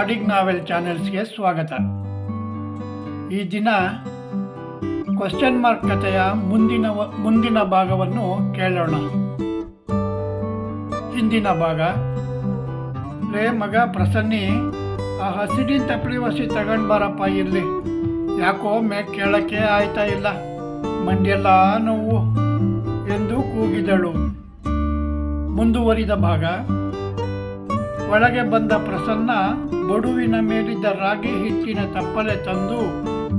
ನಾಡಿಗ್ ನಾವೆಲ್ ಚಾನೆಲ್ಸ್ಗೆ ಸ್ವಾಗತ. ಈ ದಿನ ಕ್ವಶನ್ ಮಾರ್ಕ್ ಕಥೆಯ ಮುಂದಿನ ಮುಂದಿನ ಭಾಗವನ್ನು ಕೇಳೋಣ. ಹಿಂದಿನ ಭಾಗ, ರೇ ಮಗ ಪ್ರಸನ್ನಿ, ಆ ಹಸಿಡಿನ ತಪ್ಪಳಿ ವಸಿ ತಗೊಂಡು ಬಾರಪ್ಪ ಇಲ್ಲಿ ಯಾಕೋ ಮೇ ಕೇಳಕ್ಕೆ ಆಯ್ತಾ ಇಲ್ಲ. ಮಂಡ್ಯೆಲ್ಲ ನೋವು ಎಂದು ಕೂಗಿದಳು. ಮುಂದುವರಿದ ಭಾಗ ಒಳಗೆ ಬಂದ ಪ್ರಸನ್ನ ಬಡುವಿನ ಮೇಲಿದ್ದ ರಾಗಿ ಹಿಟ್ಟಿನ ತಪ್ಪಲೆ ತಂದು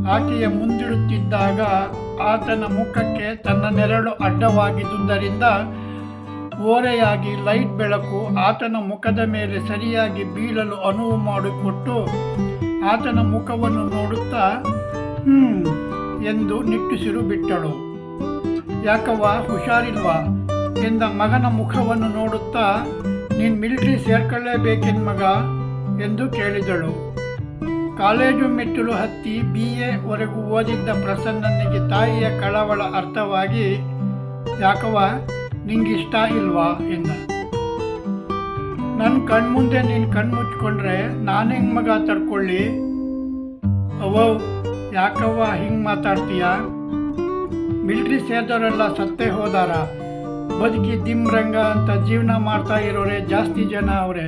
ಆಕೆಯ ಮುಂದಿಡುತ್ತಿದ್ದಾಗ ಆತನ ಮುಖಕ್ಕೆ ತನ್ನ ನೆರಳು ಅಡ್ಡವಾಗಿದ್ದುದರಿಂದ ಓರೆಯಾಗಿ ಲೈಟ್ ಬೆಳಕು ಆತನ ಮುಖದ ಮೇಲೆ ಸರಿಯಾಗಿ ಬೀಳಲು ಅನುವು ಮಾಡಿಕೊಟ್ಟು ಆತನ ಮುಖವನ್ನು ನೋಡುತ್ತಾ, ಹ್ಮ್, ಎಂದು ನಿಟ್ಟುಸಿರು ಬಿಟ್ಟಳು. ಯಾಕವ್ವ, ಹುಷಾರಿಲ್ವಾ? ಎಂದ ಮಗನ ಮುಖವನ್ನು ನೋಡುತ್ತಾ ನೀನು ಮಿಲಿಟರಿ ಸೇರ್ಕೊಳ್ಳೇಬೇಕೆನ್ ಮಗ? ಎಂದು ಕೇಳಿದಳು. ಕಾಲೇಜು ಮೆಟ್ಟಿಲು ಹತ್ತಿ ಬಿ. ಎವರೆಗೂ ಓದಿದ್ದ ಪ್ರಸನ್ನನಿಗೆ ತಾಯಿಯ ಕಳವಳ ಅರ್ಥವಾಗಿ, ಯಾಕವ್ವ, ನಿಂಗಿಷ್ಟ ಇಲ್ವಾ? ಎಂದ. ನನ್ನ ಕಣ್ಮುಂದೆ ನೀನು ಕಣ್ಣು ಮುಚ್ಕೊಂಡ್ರೆ ನಾನು ಹೆಂಗೆ ಮಗ ತಡ್ಕೊಳ್ಳಿ? ಅವೋ ಯಾಕವ್ವ ಹಿಂಗೆ ಮಾತಾಡ್ತೀಯ? ಮಿಲ್ಟ್ರಿ ಸೇರಿದವರೆಲ್ಲ ಸತ್ತೇ ಹೋದಾರ? ಬದುಕಿ ದಿಮ್ರಂಗ ಅಂತ ಜೀವನ ಮಾಡ್ತಾ ಇರೋರೆ ಜಾಸ್ತಿ ಜನ ಅವರೇ.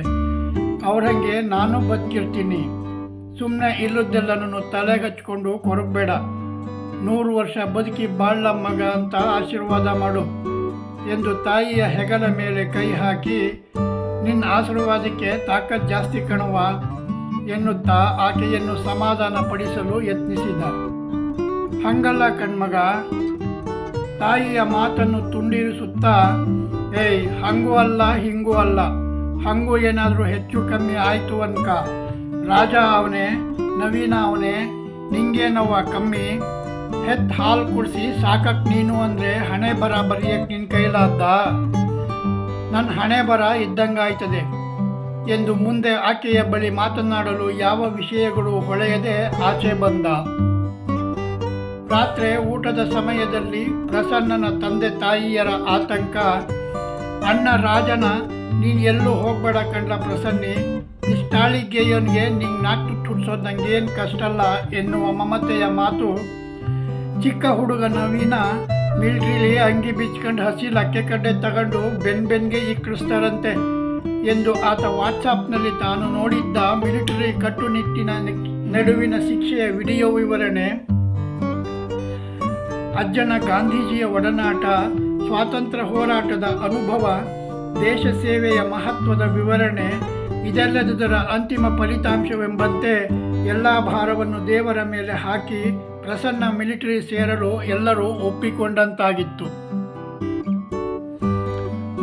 ಅವ್ರಂಗೆ ನಾನು ಬದುಕಿರ್ತೀನಿ. ಸುಮ್ಮನೆ ಇಲ್ಲದ್ದೆಲ್ಲನೂ ತಲೆಗೆ ಹಚ್ಕೊಂಡು ಕೊರಗಬೇಡ. ನೂರು ವರ್ಷ ಬದುಕಿ ಬಾಳ್ಳ ಮಗ ಅಂತ ಆಶೀರ್ವಾದ ಮಾಡು ಎಂದು ತಾಯಿಯ ಹೆಗಲ ಮೇಲೆ ಕೈ ಹಾಕಿ, ನಿನ್ನ ಆಶೀರ್ವಾದಕ್ಕೆ ತಾಕತ್ ಜಾಸ್ತಿ ಕಣುವ ಎನ್ನುತ್ತಾ ಆಕೆಯನ್ನು ಸಮಾಧಾನ ಪಡಿಸಲು ಯತ್ನಿಸಿದ. ಹಂಗಲ್ಲ ಕಣ್ಮಗ. ತಾಯಿಯ ಮಾತನ್ನು ತುಂಡಿರಿಸುತ್ತಾ, ಏಯ್, ಹಂಗೂ ಅಲ್ಲ, ಹಿಂಗೂ ಅಲ್ಲ. ಹಂಗೂ ಏನಾದರೂ ಹೆಚ್ಚು ಕಮ್ಮಿ ಆಯಿತು ಅನ್ಕ. ರಾಜ ಅವನೇ, ನವೀನ ಅವನೇ ನಿಂಗೇನವ್ವ ಕಮ್ಮಿ. ಹೆತ್ ಹಾಲು ಕುಡಿಸಿ ಸಾಕಕ್ ನೀನು ಅಂದರೆ ಹಣೆ ಬರ ಬರೆಯಕ್ಕೆ ನಿನ್ನ ಕೈಲಾದ ನನ್ನ ಹಣೆ ಬರ ಇದ್ದಂಗಾಯ್ತದೆ. ಎಂದು ಮುಂದೆ ಆಕೆಯ ಬಳಿ ಮಾತನಾಡಲು ಯಾವ ವಿಷಯಗಳು ಹೊಳೆಯದೆ ಆಚೆ ಬಂದ. ರಾತ್ರಿ ಊಟದ ಸಮಯದಲ್ಲಿ ಪ್ರಸನ್ನನ ತಂದೆ ತಾಯಿಯರ ಆತಂಕ, ಅಣ್ಣ ರಾಜನ, ನೀನು ಎಲ್ಲೂ ಹೋಗ್ಬೇಡ ಕಂಡ ಪ್ರಸನ್ನಿ. ಇಷ್ಟಾಳಿಗೆಯವನಿಗೆ ನಿಂಗೆ ನಾಟು ತುಡ್ಸೋದು ನಂಗೇನು ಕಷ್ಟ ಅಲ್ಲ ಎನ್ನುವ ಮಮತೆಯ ಮಾತು ಚಿಕ್ಕ ಹುಡುಗ ನವೀನ ಮಿಲ್ಟ್ರಿಲಿ ಅಂಗಿ ಬಿಚ್ಕೊಂಡು ಹಸಿ ಲಕ್ಕೆ ಕಡ್ಡೆ ತಗೊಂಡು ಬೆನ್ ಬೆನ್ಗೆ ಇಕ್ಕಿಸ್ತಾರಂತೆ ಎಂದು ಆತ ವಾಟ್ಸಾಪ್ನಲ್ಲಿ ತಾನು ನೋಡಿದ್ದ ಮಿಲಿಟರಿ ಕಟ್ಟುನಿಟ್ಟಿನ ನಡುವಿನ ಶಿಕ್ಷೆಯ ವಿಡಿಯೋ ವಿವರಣೆ. ಅಜ್ಜನ ಗಾಂಧೀಜಿಯ ಒಡನಾಟ, ಸ್ವಾತಂತ್ರ್ಯ ಹೋರಾಟದ ಅನುಭವ, ದೇಶ ಸೇವೆಯ ಮಹತ್ವದ ವಿವರಣೆ, ಇದೆಲ್ಲದರ ಅಂತಿಮ ಫಲಿತಾಂಶವೆಂಬಂತೆ ಎಲ್ಲ ಭಾರವನ್ನು ದೇವರ ಮೇಲೆ ಹಾಕಿ ಪ್ರಸನ್ನ ಮಿಲಿಟರಿ ಸೇರಲು ಎಲ್ಲರೂ ಒಪ್ಪಿಕೊಂಡಂತಾಗಿತ್ತು.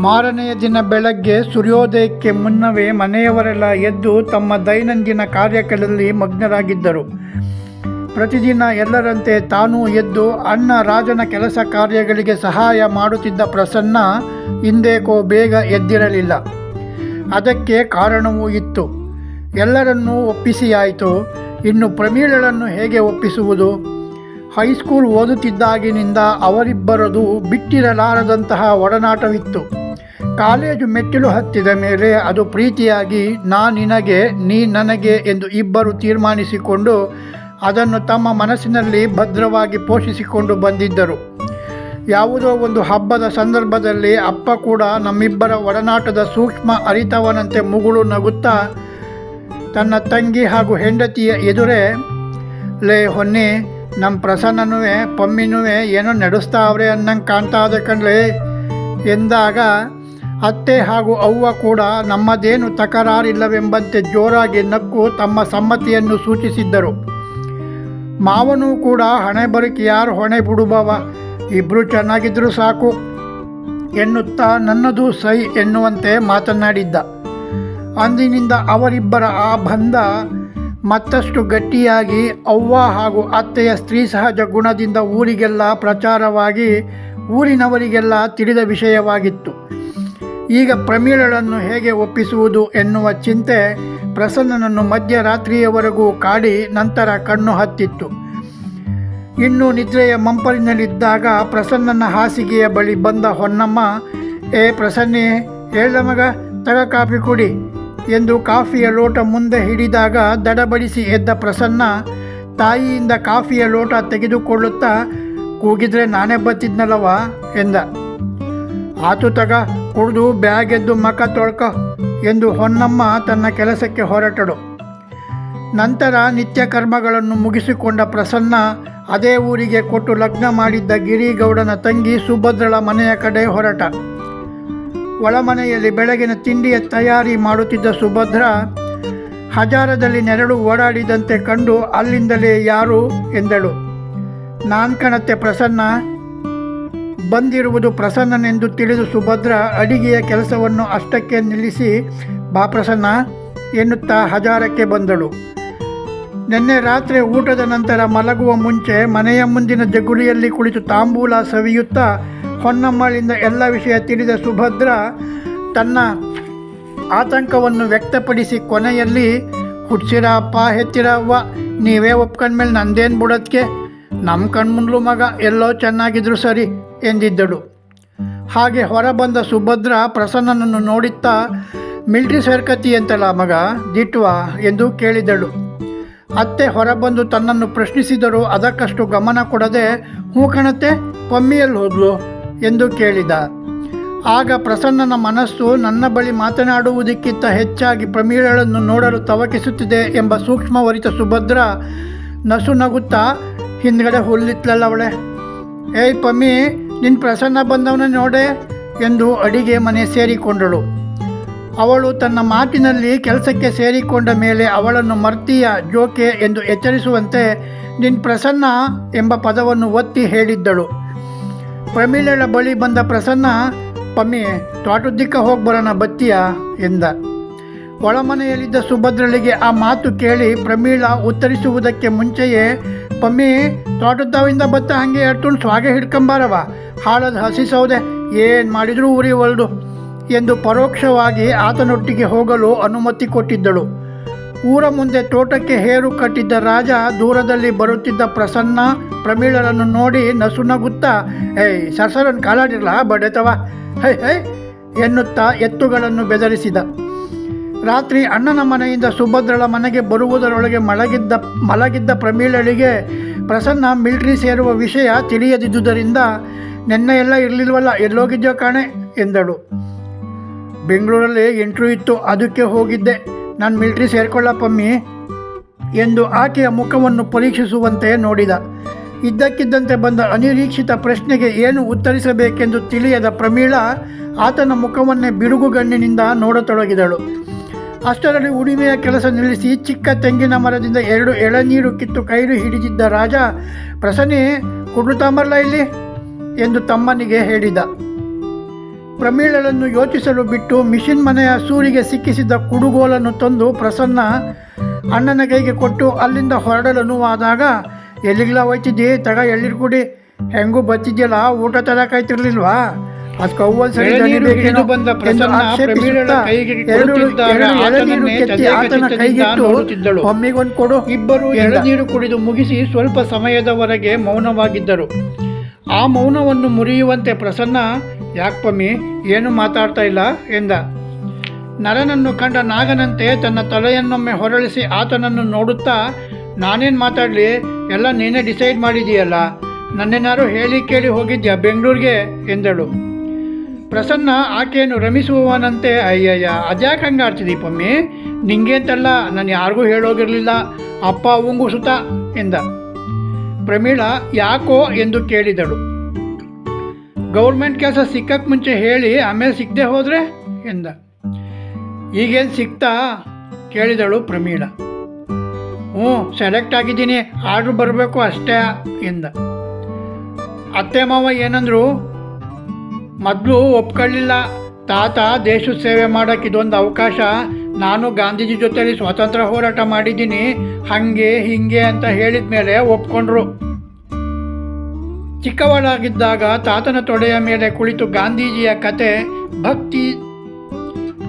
ಮಾರನೆಯ ದಿನ ಬೆಳಗ್ಗೆ ಸೂರ್ಯೋದಯಕ್ಕೆ ಮುನ್ನವೇ ಮನೆಯವರೆಲ್ಲ ಎದ್ದು ತಮ್ಮ ದೈನಂದಿನ ಕಾರ್ಯಗಳಲ್ಲಿ ಮಗ್ನರಾಗಿದ್ದರು. ಪ್ರತಿದಿನ ಎಲ್ಲರಂತೆ ತಾನೂ ಎದ್ದು ಅಣ್ಣ ರಾಜನ ಕೆಲಸ ಕಾರ್ಯಗಳಿಗೆ ಸಹಾಯ ಮಾಡುತ್ತಿದ್ದ ಪ್ರಸನ್ನ ಹಿಂದೇಕೋ ಬೇಗ ಎದ್ದಿರಲಿಲ್ಲ. ಅದಕ್ಕೆ ಕಾರಣವೂ ಇತ್ತು. ಎಲ್ಲರನ್ನೂ ಒಪ್ಪಿಸಿಯಾಯಿತು. ಇನ್ನು ಪ್ರಮೀಳಳನ್ನು ಹೇಗೆ ಒಪ್ಪಿಸುವುದು? ಹೈಸ್ಕೂಲ್ ಓದುತ್ತಿದ್ದಾಗಿನಿಂದ ಅವರಿಬ್ಬರದು ಬಿಟ್ಟಿರಲಾರದಂತಹ ಒಡನಾಟವಿತ್ತು. ಕಾಲೇಜು ಮೆಟ್ಟಿಲು ಹತ್ತಿದ ಮೇಲೆ ಅದು ಪ್ರೀತಿಯಾಗಿ, ನಾ ನಿನಗೆ, ನೀ ನನಗೆ ಎಂದು ಇಬ್ಬರು ತೀರ್ಮಾನಿಸಿಕೊಂಡು ಅದನ್ನು ತಮ್ಮ ಮನಸ್ಸಿನಲ್ಲಿ ಭದ್ರವಾಗಿ ಪೋಷಿಸಿಕೊಂಡು ಬಂದಿದ್ದರು. ಯಾವುದೋ ಒಂದು ಹಬ್ಬದ ಸಂದರ್ಭದಲ್ಲಿ ಅಪ್ಪ ಕೂಡ ನಮ್ಮಿಬ್ಬರ ಒಡನಾಟದ ಸೂಕ್ಷ್ಮ ಅರಿತವನಂತೆ ಮುಗುಳು ನಗುತ್ತಾ ತನ್ನ ತಂಗಿ ಹಾಗೂ ಹೆಂಡತಿಯ ಎದುರೇ, ಲೇ ಹೊನ್ನಿ ನಮ್ಮ ಪ್ರಸನ್ನನೂ ಪಮ್ಮಿನೂ ಏನೋ ನಡೆಸ್ತಾವ್ರೆ ಅನ್ನಂಗೆ ಕಾಣ್ತಾ ಕಣ್ಲೆ ಎಂದಾಗ ಅತ್ತೆ ಹಾಗೂ ಅವ್ವ ಕೂಡ, ನಮ್ಮದೇನು ತಕರಾರಿಲ್ಲವೆಂಬಂತೆ ಜೋರಾಗಿ ನಕ್ಕು ತಮ್ಮ ಸಮ್ಮತಿಯನ್ನು ಸೂಚಿಸಿದ್ದರು. ಮಾವನೂ ಕೂಡ ಹಣೆ ಬರಕ್ಕೆ ಯಾರು ಹೊಣೆ ಬಿಡುಬವ ಇಬ್ಬರು ಚೆನ್ನಾಗಿದ್ದರೂ ಸಾಕು. ಎನ್ನುತ್ತಾ ನನ್ನದು ಸೈ ಎನ್ನುವಂತೆ ಮಾತನಾಡಿದ್ದ. ಅಂದಿನಿಂದ ಅವರಿಬ್ಬರ ಆ ಬಂಧ ಮತ್ತಷ್ಟು ಗಟ್ಟಿಯಾಗಿ ಅವ್ವ ಹಾಗೂ ಅತ್ತೆಯ ಸ್ತ್ರೀ ಸಹಜ ಗುಣದಿಂದ ಊರಿಗೆಲ್ಲ ಪ್ರಚಾರವಾಗಿ ಊರಿನವರಿಗೆಲ್ಲ ತಿಳಿದ ವಿಷಯವಾಗಿತ್ತು. ಈಗ ಪ್ರಮೀಳಳನ್ನು ಹೇಗೆ ಒಪ್ಪಿಸುವುದು ಎನ್ನುವ ಚಿಂತೆ ಪ್ರಸನ್ನನನ್ನು ಮಧ್ಯರಾತ್ರಿಯವರೆಗೂ ಕಾಡಿ ನಂತರ ಕಣ್ಣು ಹತ್ತಿತ್ತು. ಇನ್ನು ನಿದ್ರೆಯ ಮಂಪರಿನಲ್ಲಿದ್ದಾಗ ಪ್ರಸನ್ನನ ಹಾಸಿಗೆಯ ಬಳಿ ಬಂದ ಹೊನ್ನಮ್ಮ, ಏ ಪ್ರಸನ್ನೆ, ಹೇಳ ಮಗ, ತಗ ಕಾಫಿ ಕುಡಿ ಎಂದು ಕಾಫಿಯ ಲೋಟ ಮುಂದೆ ಹಿಡಿದಾಗ ದಡಬಡಿಸಿ ಎದ್ದ ಪ್ರಸನ್ನ ತಾಯಿಯಿಂದ ಕಾಫಿಯ ಲೋಟ ತೆಗೆದುಕೊಳ್ಳುತ್ತಾ, ಕೂಗಿದ್ರೆ ನಾನೇ ಬತ್ತಿದ್ನಲ್ಲವ ಎಂದ. ಆತು ತಗ ಕುಡಿದು ಬ್ಯಾಗೆದ್ದು ಮಕ ತೊಳ್ಕ ಎಂದು ಹೊನ್ನಮ್ಮ ತನ್ನ ಕೆಲಸಕ್ಕೆ ಹೊರಟಳು. ನಂತರ ನಿತ್ಯ ಕರ್ಮಗಳನ್ನು ಮುಗಿಸಿಕೊಂಡ ಪ್ರಸನ್ನ ಅದೇ ಊರಿಗೆ ಕೊಟ್ಟು ಲಗ್ನ ಮಾಡಿದ್ದ ಗಿರಿಗೌಡನ ತಂಗಿ ಸುಭದ್ರಳ ಮನೆಯ ಕಡೆ ಹೊರಟ. ಒಳಮನೆಯಲ್ಲಿ ಬೆಳಗಿನ ತಿಂಡಿಯ ತಯಾರಿ ಮಾಡುತ್ತಿದ್ದ ಸುಭದ್ರ ಹಜಾರದಲ್ಲಿ ನೆರಳು ಓಡಾಡಿದಂತೆ ಕಂಡು ಅಲ್ಲಿಂದಲೇ ಯಾರು ಎಂದಳು. ನಾನ್ ಕಣತ್ತೆ ಪ್ರಸನ್ನ ಬಂದಿರುವುದು ಪ್ರಸನ್ನನೆಂದು ತಿಳಿದು ಸುಭದ್ರ ಅಡಿಗೆಯ ಕೆಲಸವನ್ನು ಅಷ್ಟಕ್ಕೆ ನಿಲ್ಲಿಸಿ, ಬಾ ಪ್ರಸನ್ನ, ಎನ್ನುತ್ತಾ ಹಜಾರಕ್ಕೆ ಬಂದಳು. ನಿನ್ನೆ ರಾತ್ರಿ ಊಟದ ನಂತರ ಮಲಗುವ ಮುಂಚೆ ಮನೆಯ ಮುಂದಿನ ಜಗುಲಿಯಲ್ಲಿ ಕುಳಿತು ತಾಂಬೂಲ ಸವಿಯುತ್ತಾ ಹೊನ್ನಮ್ಮಳಿಂದ ಎಲ್ಲ ವಿಷಯ ತಿಳಿದ ಸುಭದ್ರ ತನ್ನ ಆತಂಕವನ್ನು ವ್ಯಕ್ತಪಡಿಸಿ ಕೊನೆಯಲ್ಲಿ ಹುಡ್ಸಿರಪ್ಪ ಹೆತ್ತಿರವ್ವ ನೀವೇ ಒಪ್ಕೊಂಡ್ಮೇಲೆ ನಂದೇನು ಬಿಡೋದಕ್ಕೆ ನಮ್ಮ ಕಣ್ಮುಂದ್ಲು ಮಗ ಎಲ್ಲೋ ಚೆನ್ನಾಗಿದ್ರು ಸರಿ. ಎಂದಿದ್ದಳು. ಹಾಗೆ ಹೊರಬಂದ ಸುಭದ್ರ ಪ್ರಸನ್ನನನ್ನು ನೋಡುತ್ತಾ, ಮಿಲ್ಟ್ರಿ ಸೇರ್ಕತಿ ಅಂತಲ್ಲ ಮಗ? ದಿಟ್ವಾ? ಎಂದು ಕೇಳಿದಳು. ಅತ್ತೆ ಹೊರಬಂದು ತನ್ನನ್ನು ಪ್ರಶ್ನಿಸಿದರೂ ಅದಕ್ಕಷ್ಟು ಗಮನ ಕೊಡದೆ ಹೂಕಣತೆ ಪಮ್ಮಿಯಲ್ಲಿ ಹೋದ್ಲು? ಎಂದು ಕೇಳಿದ. ಆಗ ಪ್ರಸನ್ನನ ಮನಸ್ಸು ನನ್ನ ಬಳಿ ಮಾತನಾಡುವುದಕ್ಕಿಂತ ಹೆಚ್ಚಾಗಿ ಪ್ರಮೀಳಗಳನ್ನು ನೋಡಲು ತವಕಿಸುತ್ತಿದೆ ಎಂಬ ಸೂಕ್ಷ್ಮವರಿತ ಸುಭದ್ರ ನಸು ನಗುತ್ತಾ, ಹಿಂದ್ಗಡೆ ಹುಲ್ಲಿತ್ಲಲ್ಲ ಅವಳೆ? ಏಯ್ ಪಮ್ಮಿ ನಿನ್ನ ಪ್ರಸನ್ನ ಬಂದವನ ನೋಡೆ ಎಂದು ಅಡಿಗೆ ಮನೆ ಸೇರಿಕೊಂಡಳು. ಅವಳು ತನ್ನ ಮಾತಿನಲ್ಲಿ ಕೆಲಸಕ್ಕೆ ಸೇರಿಕೊಂಡ ಮೇಲೆ ಅವಳನ್ನು ಮರ್ತೀಯ, ಜೋಕೆ ಎಂದು ಎಚ್ಚರಿಸುವಂತೆ ನಿನ್ ಪ್ರಸನ್ನ ಎಂಬ ಪದವನ್ನು ಒತ್ತಿ ಹೇಳಿದ್ದಳು. ಪ್ರಮೀಳಳ ಬಳಿ ಬಂದ ಪ್ರಸನ್ನ, ಪಮ್ಮಿ ತೋಟದಿಕ್ಕ ಹೋಗಿ ಬರೋಣ ಬತ್ತೀಯ, ಎಂದ. ಒಳಮನೆಯಲ್ಲಿದ್ದ ಸುಭದ್ರಳಿಗೆ ಆ ಮಾತು ಕೇಳಿ ಪ್ರಮೀಳ ಉತ್ತರಿಸುವುದಕ್ಕೆ ಮುಂಚೆಯೇ, ಪಮ್ಮಿ ತೋಟದವಿಂದ ಬತ್ತ ಹಂಗೆ ತುಂಡು ಸ್ವಾಗೆ ಹಿಡ್ಕೊಂಬಾರವ? ಹಾಳದ ಹಸಿ ಸೌದೆ ಏನು ಮಾಡಿದರೂ ಉರಿ ಒಲ್ದು ಎಂದು ಪರೋಕ್ಷವಾಗಿ ಆತನೊಟ್ಟಿಗೆ ಹೋಗಲು ಅನುಮತಿ ಕೊಟ್ಟಿದ್ದಳು. ಊರ ಮುಂದೆ ತೋಟಕ್ಕೆ ಹೇರು ಕಟ್ಟಿದ್ದ ರಾಜ ದೂರದಲ್ಲಿ ಬರುತ್ತಿದ್ದ ಪ್ರಸನ್ನ ಪ್ರಮೀಳರನ್ನು ನೋಡಿ ನಸುನಗುತ್ತಾ ಏಯ್ ಸರ್ಸರನ್ನು ಕಾಲಾಡಿರ್ಲ ಬಡೆತವ? High high! ಎನ್ನುತ್ತಾ ಎತ್ತುಗಳನ್ನು ಬೆದರಿಸಿದ. ರಾತ್ರಿ ಅಣ್ಣನ ಮನೆಯಿಂದ ಸುಭದ್ರಳ ಮನೆಗೆ ಬರುವುದರೊಳಗೆ ಮಲಗಿದ್ದ ಮಲಗಿದ್ದ ಪ್ರಮೀಳಳಿಗೆ ಪ್ರಸನ್ನ ಮಿಲ್ಟ್ರಿ ಸೇರುವ ವಿಷಯ ತಿಳಿಯದಿದ್ದುದರಿಂದ, ನಿನ್ನೆ ಎಲ್ಲ ಇರಲಿಲ್ವಲ್ಲ, ಎಲ್ಲೋಗಿದ್ಯೋ ಕಾಣೆ, ಎಂದಳು. ಬೆಂಗಳೂರಲ್ಲಿ ಎಂಟ್ರೂ ಇತ್ತು, ಅದಕ್ಕೆ ಹೋಗಿದ್ದೆ. ನಾನು ಮಿಲ್ಟ್ರಿ ಸೇರ್ಕೊಳ್ಳಪ್ಪಮ್ಮಿ ಎಂದು ಆಕೆಯ ಮುಖವನ್ನು ಪರೀಕ್ಷಿಸುವಂತೆ ನೋಡಿದ. ಇದ್ದಕ್ಕಿದ್ದಂತೆ ಬಂದ ಅನಿರೀಕ್ಷಿತ ಪ್ರಶ್ನೆಗೆ ಏನು ಉತ್ತರಿಸಬೇಕೆಂದು ತಿಳಿಯದ ಪ್ರಮೀಳ ಆತನ ಮುಖವನ್ನೇ ಬಿಡುಗುಗಣ್ಣಿನಿಂದ ನೋಡತೊಡಗಿದಳು. ಅಷ್ಟರಲ್ಲಿ ಉಡಿಮೆಯ ಕೆಲಸ ನಿಲ್ಲಿಸಿ ಚಿಕ್ಕ ತೆಂಗಿನ ಮರದಿಂದ ಎರಡು ಎಳನೀರು ಕಿತ್ತು ಕೈರು ಹಿಡಿದಿದ್ದ ರಾಜ, ಪ್ರಸನ್ನಿ ಕುಡುತಾಂಬರ್ಲ ಇಲ್ಲಿ? ಎಂದು ತಮ್ಮನಿಗೆ ಹೇಳಿದ. ಪ್ರಮೀಳಳನ್ನು ಯೋಚಿಸಲು ಬಿಟ್ಟು ಮಿಷಿನ್ ಮನೆಯ ಸೂರಿಗೆ ಸಿಕ್ಕಿಸಿದ್ದ ಕುಡುಗೋಲನ್ನು ತಂದು ಪ್ರಸನ್ನ ಅಣ್ಣನ ಕೈಗೆ ಕೊಟ್ಟು ಅಲ್ಲಿಂದ ಹೊರಡಲು ನೋವಾದಾಗ, ಎಲ್ಲಿಗ್ಲ ಹೋಯ್ತಿದ್ದಿ? ತಗ ಎಳ್ಳಿರ್ಕೊಡಿ ಹೆಂಗೂ ಬತ್ತಿದ್ಯಲ್ಲ ಊಟ ತರಕಾಯ್ತಿರ್ಲಿಲ್ವಾ? ಒಮ್ಮಿಗೊಂದು ಕೊಡು. ಇಬ್ಬರು. ಎಳನೀರು ಕುಡಿದು ಮುಗಿಸಿ ಸ್ವಲ್ಪ ಸಮಯದವರೆಗೆ ಮೌನವಾಗಿದ್ದರು. ಆ ಮೌನವನ್ನು ಮುರಿಯುವಂತೆ ಪ್ರಸನ್ನ ಯಾಕಪ್ಪಮ್ಮಿ ಏನು ಮಾತಾಡ್ತಾ ಇಲ್ಲ? ಎಂದ. ನರನನ್ನು ಕಂಡ ನಾಗನಂತೆ ತನ್ನ ತಲೆಯನ್ನೊಮ್ಮೆ ಹೊರಳಿಸಿ ಆತನನ್ನು ನೋಡುತ್ತಾ ನಾನೇನು ಮಾತಾಡಲಿ? ಎಲ್ಲ ನೀನೇ ಡಿಸೈಡ್ ಮಾಡಿದೀಯಲ್ಲ ನನ್ನೇನಾರು ಹೇಳಿ ಕೇಳಿ ಹೋಗಿದ್ಯಾ ಬೆಂಗಳೂರಿಗೆ? ಎಂದಳು. ಪ್ರಸನ್ನ ಆಕೆಯನ್ನು ರಮಿಸುವವನಂತೆ, ಅಯ್ಯಯ್ಯ, ಅದ್ಯಾಕೆ ಹಂಗೆ ಆಡ್ತಿದ್ದೀ ಪಮ್ಮಿ? ನಿಂಗೇಂತಲ್ಲ, ನಾನು ಯಾರಿಗೂ ಹೇಳೋಗಿರಲಿಲ್ಲ. ಅಪ್ಪ ಅವಂಗೂ ಸುತ ಎಂದ. ಪ್ರಮೀಳ, ಯಾಕೋ ಎಂದು ಕೇಳಿದಳು. ಗೌರ್ಮೆಂಟ್ ಕೆಲಸ ಸಿಕ್ಕಕ್ಕೆ ಮುಂಚೆ ಹೇಳಿ ಆಮೇಲೆ ಸಿಕ್ಕದೆ ಹೋದರೆ ಎಂದ. ಈಗೇನು ಸಿಕ್ತಾ? ಕೇಳಿದಳು ಪ್ರಮೀಳ. ಹ್ಞೂ, ಸೆಲೆಕ್ಟ್ ಆಗಿದ್ದೀನಿ. ಆರ್ಡ್ರ್ ಬರಬೇಕು ಅಷ್ಟೇ ಎಂದ. ಅತ್ತೆ ಮಾವ ಏನಂದ್ರು ಮೊದಲು ಒಪ್ಕೊಳ್ಳಿಲ್ಲ. ತಾತ ದೇಶ ಸೇವೆ ಮಾಡೋಕ್ಕೆ ಇದೊಂದು ಅವಕಾಶ. ನಾನು ಗಾಂಧೀಜಿ ಜೊತೆಲಿ ಸ್ವಾತಂತ್ರ್ಯ ಹೋರಾಟ ಮಾಡಿದ್ದೀನಿ. ಹಾಗೆ, ಹಿಂಗೆ ಅಂತ ಹೇಳಿದ ಮೇಲೆ ಒಪ್ಕೊಂಡ್ರು. ಚಿಕ್ಕವಳಾಗಿದ್ದಾಗ ತಾತನ ತೊಡೆಯ ಮೇಲೆ ಕುಳಿತು ಗಾಂಧೀಜಿಯ ಕತೆ, ಭಕ್ತಿ,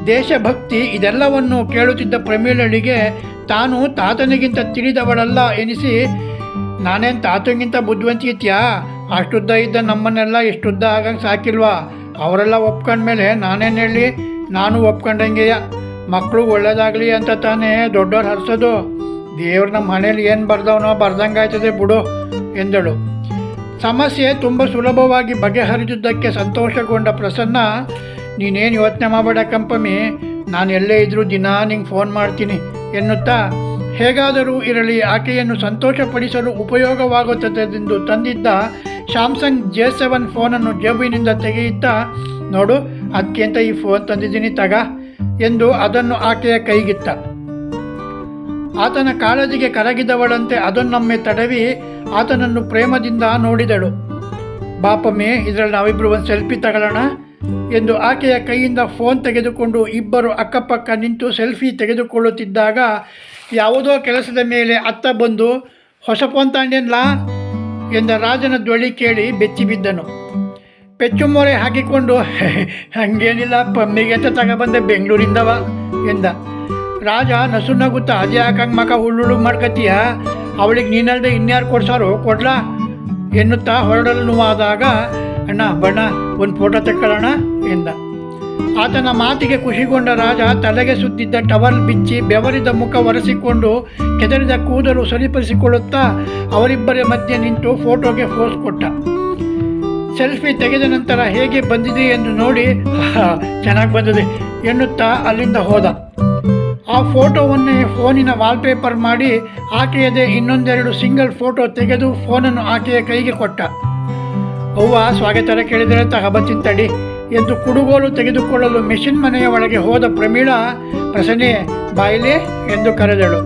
ದೇಶಭಕ್ತಿ ಇದೆಲ್ಲವನ್ನು ಕೇಳುತ್ತಿದ್ದ ಪ್ರಮೀಳಳಿಗೆ, ತಾನು ತಾತನಿಗಿಂತ ತಿಳಿದವಳಲ್ಲ ಎನಿಸಿ, ನಾನೇನು ತಾತನಿಗಿಂತ ಬುದ್ಧಿವಂತಿತ್ಯಾ ಅಷ್ಟುದ್ದ ಇದ್ದ ನಮ್ಮನ್ನೆಲ್ಲ ಇಷ್ಟುದ್ದ ಆಗಂಗೆ ಸಾಕಿಲ್ವಾ? ಅವರೆಲ್ಲ ಒಪ್ಕೊಂಡ್ಮೇಲೆ ನಾನೇನು ಹೇಳಿ? ನಾನು ಒಪ್ಕೊಂಡಂಗೆಯ ಮಕ್ಕಳು ಒಳ್ಳೇದಾಗಲಿ ಅಂತ ತಾನೇ ದೊಡ್ಡವ್ರು ಹರಿಸೋದು. ದೇವ್ರು ನಮ್ಮ ಮನೇಲಿ ಏನು ಬರ್ದವನೋ ಬರ್ದಂಗಾಯ್ತದೆ ಬಿಡು ಎಂದಳು. ಸಮಸ್ಯೆ ತುಂಬ ಸುಲಭವಾಗಿ ಬಗೆಹರಿದುದಕ್ಕೆ ಸಂತೋಷಗೊಂಡ ಪ್ರಸನ್ನ, ನೀನೇನು ಯೋಚನೆ ಮಾಡಬೇಡ ಕಂಪಮಿ, ನಾನು ಎಲ್ಲೇ ಇದ್ದರೂ ದಿನ ನಿಂಗೆ ಫೋನ್ ಮಾಡ್ತೀನಿ ಎನ್ನುತ್ತಾ? ಹೇಗಾದರೂ ಇರಲಿ, ಆಕೆಯನ್ನು ಸಂತೋಷಪಡಿಸಲು ಉಪಯೋಗವಾಗುತ್ತದೆ ಎಂದು ತಂದಿದ್ದ ಸ್ಯಾಮ್ಸಂಗ್ ಜೆ ಸೆವೆನ್ ಫೋನನ್ನು ಜೇಬಿನಿಂದ ತೆಗೆಯುತ್ತಾ, ನೋಡು ಅದಕ್ಕಿಂತ ಈ ಫೋನ್ ತಂದಿದ್ದೀನಿ, ತಗ, ಎಂದು ಅದನ್ನು ಆಕೆಯ ಕೈಗಿತ್ತ. ಆತನ ಕಾಳಜಿಗೆ ಕರಗಿದವಳಂತೆ ಅದನ್ನೊಮ್ಮೆ ತಡವಿ ಆತನನ್ನು ಪ್ರೇಮದಿಂದ ನೋಡಿದಳು. ಬಾಪಮ್ಮೆ, ಇದರಲ್ಲಿ ನಾವಿಬ್ಬರು ಒಂದು ಸೆಲ್ಫಿ ತಗೊಳ್ಳೋಣ, ಎಂದು ಆಕೆಯ ಕೈಯಿಂದ ಫೋನ್ ತೆಗೆದುಕೊಂಡು ಇಬ್ಬರು ಅಕ್ಕಪಕ್ಕ ನಿಂತು ಸೆಲ್ಫಿ ತೆಗೆದುಕೊಳ್ಳುತ್ತಿದ್ದಾಗ ಯಾವುದೋ ಕೆಲಸದ ಮೇಲೆ ಅತ್ತ ಬಂದು ಹೊಸ ಫೋನ್ ತಾಂಡೇನ್ಲಾ ಎಂದ ರಾಜನ ದೊಳಿ ಕೇಳಿ ಬೆಚ್ಚಿ ಬಿದ್ದನು. ಪೆಚ್ಚುಮೊರೆ ಹಾಕಿಕೊಂಡು ಹಂಗೇನಿಲ್ಲ, ಪಮ್ಮಿಗೆ ಅಂತ ತಗೊಬಂದೆ ಬೆಂಗಳೂರಿಂದವ ಎಂದ. ರಾಜ ನಸು ನಗುತ್ತಾ, ಅದೇ ಹಾಕಂಗೆ ಮಕ ಹುಳ್ಳುಳು ಮಾಡ್ಕತ್ತೀಯ? ಅವಳಿಗೆ ನೀನಲ್ದೆ ಇನ್ಯಾರು ಕೊಡ್ಸಾರು? ಕೊಡ್ಲಾ? ಎನ್ನುತ್ತಾ ಹೊರಡಲು ಆದಾಗ ಅಣ್ಣ, ಬಣ್ಣ, ಒಂದು ಫೋಟೋ ತೆಕ್ಕೊಳ್ಳೋಣ ಎಂದ. ಆತನ ಮಾತಿಗೆ ಖುಷಿಗೊಂಡ ರಾಜ ತಲೆಗೆ ಸುತ್ತಿದ್ದ ಟವಲ್ ಬಿಚ್ಚಿ ಬೆವರಿದ ಮುಖ ಒರೆಸಿಕೊಂಡು ಕೆದರಿದ ಕೂದಲು ಸರಿಪಡಿಸಿಕೊಳ್ಳುತ್ತಾ ಅವರಿಬ್ಬರ ಮಧ್ಯೆ ನಿಂತು ಫೋಟೋಗೆ ಫೋಸ್ ಕೊಟ್ಟ. ಸೆಲ್ಫಿ ತೆಗೆದ ನಂತರ ಹೇಗೆ ಬಂದಿದೆ ಎಂದು ನೋಡಿ ಚೆನ್ನಾಗಿ ಬಂದಿದೆ, ಎನ್ನುತ್ತಾ ಅಲ್ಲಿಂದ ಹೋದ. ಆ ಫೋಟೋವನ್ನೇ ಫೋನಿನ ವಾಲ್ಪೇಪರ್ ಮಾಡಿ ಆಕೆಯದೇ ಇನ್ನೊಂದೆರಡು ಸಿಂಗಲ್ ಫೋಟೋ ತೆಗೆದು ಫೋನನ್ನು ಆಕೆಯ ಕೈಗೆ ಕೊಟ್ಟ. ಅವ್ವ ಸ್ವಾಗತರ ಕೇಳಿದರೆ ತಗಬತ್ತೀನಿ ತಡಿ ಎಂದು ಕುಡುಗೋಲು ತೆಗೆದುಕೊಳ್ಳಲು ಮೆಷಿನ್ ಮನೆಯ ಒಳಗೆ ಹೋದ ಪ್ರಮೀಳಾ, ಪ್ರಸನ್ನೆ, ಬಾಯಿಲೆ ಎಂದು ಕರೆದಳು.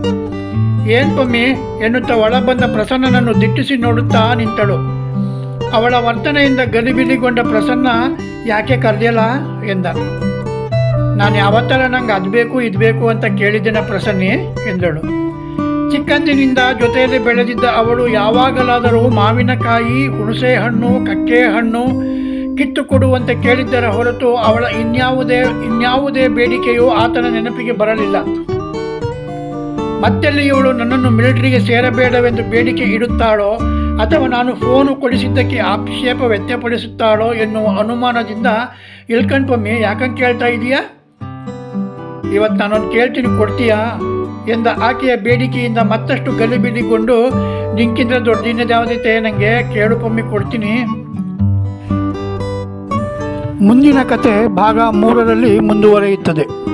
ಏನ್ ಪಮ್ಮಿ? ಎನ್ನುತ್ತಾ ಒಳ ಬಂದ ಪ್ರಸನ್ನನನ್ನು ದಿಟ್ಟಿಸಿ ನೋಡುತ್ತಾ ನಿಂತಳು. ಅವಳ ವರ್ತನೆಯಿಂದ ಗಲಿಬಿಲಿಗೊಂಡ ಪ್ರಸನ್ನ, ಯಾಕೆ ಕರೆದಿಲ್ಲ ಎಂದ ನಾನು ಯಾವತ್ತರ ನಂಗೆ ಅದು ಬೇಕು, ಇದು ಬೇಕು ಅಂತ ಕೇಳಿದ್ದೇನೆ ಪ್ರಸನ್ನೆ, ಎಂದಳು. ಚಿಕ್ಕಂದಿನಿಂದ ಜೊತೆಯಲ್ಲಿ ಬೆಳೆದಿದ್ದ ಅವಳು ಯಾವಾಗಲಾದರೂ ಮಾವಿನಕಾಯಿ ಹುಣಸೆ ಹಣ್ಣು ಕಕ್ಕೆ ಹಣ್ಣು ಕಿತ್ತು ಕೊಡುವಂತೆ ಕೇಳಿದ್ದರ ಹೊರತು ಅವಳ ಇನ್ಯಾವುದೇ ಇನ್ಯಾವುದೇ ಬೇಡಿಕೆಯೂ ಆತನ ನೆನಪಿಗೆ ಬರಲಿಲ್ಲ. ಮತ್ತೆಲ್ಲಿ ಇವಳು ನನ್ನನ್ನು ಮಿಲಿಟರಿಗೆ ಸೇರಬೇಡವೆಂದು ಬೇಡಿಕೆ ಇಡುತ್ತಾಳೋ ಅಥವಾ ನಾನು ಫೋನು ಕೊಡಿಸಿದ್ದಕ್ಕೆ ಆಕ್ಷೇಪ ವ್ಯಕ್ತಪಡಿಸುತ್ತಾಳೋ ಎನ್ನುವ ಅನುಮಾನದಿಂದ ಇಲ್ಕಂಡ್ಪಮ್ಮಿ ಯಾಕಂತ ಕೇಳ್ತಾ ಇದೀಯಾ? ಇವತ್ತು ನಾನೊಂದು ಕೇಳ್ತೀನಿ ಕೊಡ್ತೀಯಾ? ಎಂದ ಆಕೆಯ ಬೇಡಿಕೆಯಿಂದ ಮತ್ತಷ್ಟು ಗಲಿಬಿಲಿಗೊಂಡು ನಿಂಕಿಂದ್ರೆ ದೊಡ್ಡ ಯಾವುದೈತೆ ನನಗೆ ಕೇಳು ಕೊಡ್ತೀನಿ. ಮುಂದಿನ ಕತೆ ಭಾಗ ಮೂರರಲ್ಲಿ ಮುಂದುವರಿಯುತ್ತದೆ.